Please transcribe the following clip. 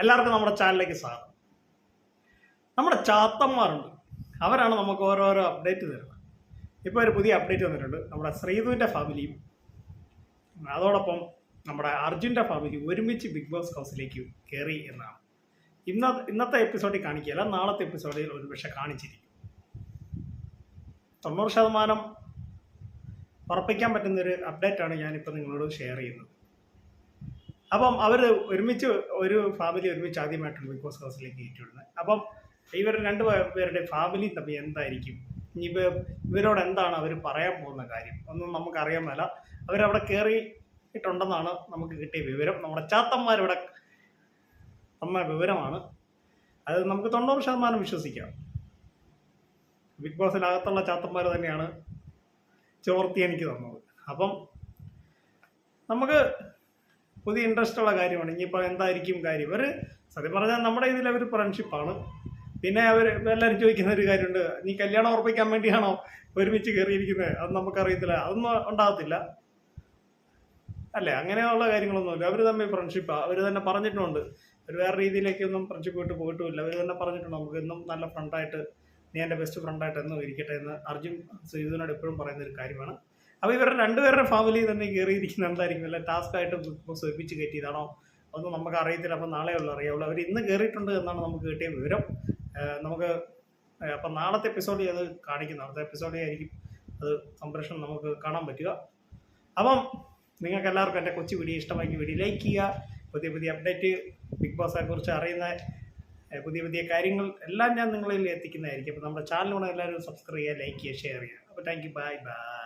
എല്ലാവർക്കും നമ്മുടെ ചാനലിലേക്ക് സ്വാഗതം. നമ്മുടെ ചാത്തന്മാരുണ്ട്. അവരാണ് നമുക്ക് ഓരോരോ അപ്ഡേറ്റ് തരുന്നത്. ഇപ്പോൾ ഒരു പുതിയ അപ്ഡേറ്റ് വന്നിട്ടുണ്ട്. നമ്മുടെ ശ്രീധുവിന്റെ ഫാമിലിയും അതോടൊപ്പം നമ്മുടെ അർജുന്റെ ഫാമിലി ഒരുമിച്ച് ബിഗ് ബോസ് ഹൗസിലേക്ക് കയറി എന്നാണ്. ഇന്ന ഇന്നത്തെ എപ്പിസോഡിൽ കാണിക്കുകയല്ല നാളത്തെ എപ്പിസോഡിൽ ഒരുപക്ഷെ കാണിച്ചിരിക്കും. തൊണ്ണൂറ് ശതമാനം ഉറപ്പിക്കാൻ പറ്റുന്നൊരു അപ്ഡേറ്റാണ് ഞാനിപ്പോൾ നിങ്ങളോട് ഷെയർ ചെയ്യുന്നത്. അപ്പം അവർ ഒരുമിച്ച് ഒരു ഫാമിലി ഒരുമിച്ച് ആദ്യമായിട്ടാണ് ബിഗ് ബോസ് ഹൗസിലേക്ക് ഏറ്റുവിടുന്നത് അപ്പം ഇവർ രണ്ട് പേരുടെ ഫാമിലി തമ്മിൽ എന്തായിരിക്കും? ഇനി ഇവരോട് എന്താണ് അവർ പറയാൻ പോകുന്ന കാര്യം? ഒന്നും നമുക്കറിയാൻ മേല. അവരവിടെ കയറിയിട്ടുണ്ടെന്നാണ് നമുക്ക് കിട്ടിയ വിവരം. നമ്മുടെ ചാത്തന്മാരിവിടെ തന്ന വിവരമാണ്. അത് നമുക്ക് തൊണ്ണൂറ് ശതമാനം വിശ്വസിക്കാം. ബിഗ് ബോസിനകത്തുള്ള ചാത്തന്മാർ തന്നെയാണ് ചോർത്തി എനിക്ക് തന്നത്. അപ്പം നമുക്ക് പുതിയ ഇൻട്രസ്റ്റ് ഉള്ള കാര്യമാണ്. ഇനിയിപ്പോൾ എന്തായിരിക്കും കാര്യം? ഇവർ സത്യം പറഞ്ഞാൽ നമ്മുടെ ഇതിൽ അവർ ഫ്രണ്ട്ഷിപ്പാണ് പിന്നെ അവർ എല്ലാവരും ചോദിക്കുന്ന ഒരു കാര്യമുണ്ട്. നീ കല്യാണം ഉറപ്പിക്കാൻ വേണ്ടിയാണോ ഒരുമിച്ച് കയറിയിരിക്കുന്നത് അത് നമുക്കറിയത്തില്ല. അതൊന്നും ഉണ്ടാകത്തില്ല. അല്ലേ? അങ്ങനെയുള്ള കാര്യങ്ങളൊന്നുമില്ല. അവർ തമ്മിൽ ഫ്രണ്ട്ഷിപ്പാണ് അവർ തന്നെ പറഞ്ഞിട്ടുണ്ട്. ഒരു വേറെ രീതിയിലേക്കൊന്നും ഫ്രണ്ട്ഷിപ്പ് വിട്ട് പോയിട്ടുമില്ല അവർ തന്നെ പറഞ്ഞിട്ടുണ്ട് നമുക്ക് എന്നും നല്ല ഫ്രണ്ടായിട്ട് നീ എന്റെ ബെസ്റ്റ് ഫ്രണ്ടായിട്ട് എന്നും ഇരിക്കട്ടെ എന്ന് അർജുൻ സീതുവിനോട് എപ്പോഴും പറയുന്ന ഒരു കാര്യമാണ്. അപ്പോൾ ഇവരുടെ രണ്ടുപേരുടെ ഫാമിലി തന്നെ കയറിയിരിക്കുന്ന എന്തായിരിക്കും? അല്ല ടാസ്ക് ആയിട്ട് ബിഗ് ബോസ് ഒരുമിച്ച് കയറ്റിയതാണോ? ഒന്നും നമുക്ക് അറിയത്തില്ല. അപ്പോൾ നാളെ ഉള്ളൂ അറിയാവുള്ളൂ. അവർ ഇന്ന് കയറിയിട്ടുണ്ട് എന്നാണ് നമുക്ക് കിട്ടിയ വിവരം. നമുക്ക് അപ്പൊ അപ്പം നാളത്തെ എപ്പിസോഡ് അത് കാണിക്കും. നാളത്തെ എപ്പിസോഡിൽ ആയിരിക്കും അത് സംപ്രേഷണം നമുക്ക് കാണാൻ പറ്റുക. അപ്പം നിങ്ങൾക്ക് എല്ലാവർക്കും എന്റെ കൊച്ചു വീഡിയോ ഇഷ്ടമാക്കി വീഡിയോ ലൈക്ക് ചെയ്യുക. പുതിയ പുതിയ അപ്ഡേറ്റ് ബിഗ് ബോസിനെ കുറിച്ച് അറിയുന്ന പുതിയ പുതിയ കാര്യങ്ങൾ എല്ലാം ഞാൻ നിങ്ങളിൽ എത്തിക്കുന്നതായിരിക്കും. അപ്പോൾ നമ്മുടെ ചാനലിലൂടെ എല്ലാവരും സബ്സ്ക്രൈബ് ചെയ്യുക ലൈക്ക് ചെയ്യുക ഷെയർ ചെയ്യുക. അപ്പോൾ താങ്ക് യു ബൈ ബൈ